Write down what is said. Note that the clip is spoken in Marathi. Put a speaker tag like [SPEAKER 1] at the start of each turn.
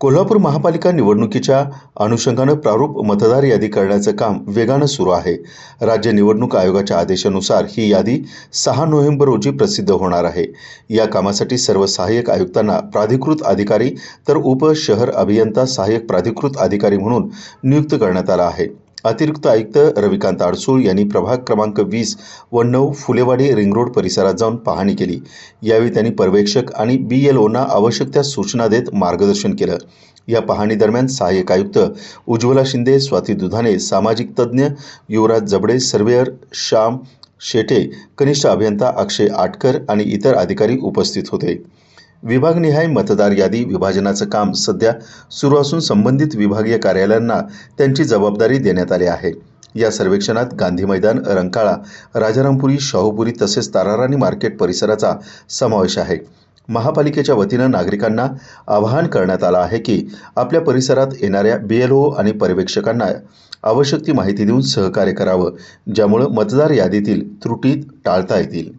[SPEAKER 1] कोल्हापूर महापालिका निवडणुकीच्या अनुषंगानं प्रारूप मतदार यादी करण्याचं काम वेगानं सुरू आहे. राज्य निवडणूक आयोगाच्या आदेशानुसार ही यादी सहा नोव्हेंबर रोजी प्रसिद्ध होणार आहे. या कामासाठी सर्व सहाय्यक आयुक्तांना प्राधिकृत अधिकारी तर उप शहर अभियंता सहाय्यक प्राधिकृत अधिकारी म्हणून नियुक्त करण्यात आला आहे. अतिरिक्त आयुक्त रविकांत आडसूळ यांनी प्रभाग क्रमांक वीस व नऊ फुलेवाडी रिंग रोड परिसरात जाऊन पाहणी केली. यावेळी त्यांनी पर्यवेक्षक आणि बी एल ओना आवश्यक त्या सूचना देत मार्गदर्शन केलं. या पाहणीदरम्यान सहाय्यक आयुक्त उज्ज्वला शिंदे स्वाती दुधाने सामाजिक तज्ज्ञ युवराज जबडे सर्वेअर श्याम शेटे कनिष्ठ अभियंता अक्षय आटकर आणि इतर अधिकारी उपस्थित होते. विभागनिहाय मतदार यादी विभाजनाचं काम सध्या सुरू असून संबंधित विभागीय कार्यालयांना त्यांची जबाबदारी देण्यात आली आहे. या सर्वेक्षणात गांधी मैदान रंकाळा राजारामपुरी शाहूपुरी तसेच ताराराणी मार्केट परिसराचा समावेश आहे. महापालिकेच्या वतीनं नागरिकांना आवाहन करण्यात आलं आहे की आपल्या परिसरात येणाऱ्या बी एल ओ आणि पर्यवेक्षकांना आवश्यक ती माहिती देऊन सहकार्य करावं ज्यामुळं मतदार यादीतील त्रुटी टाळता येतील.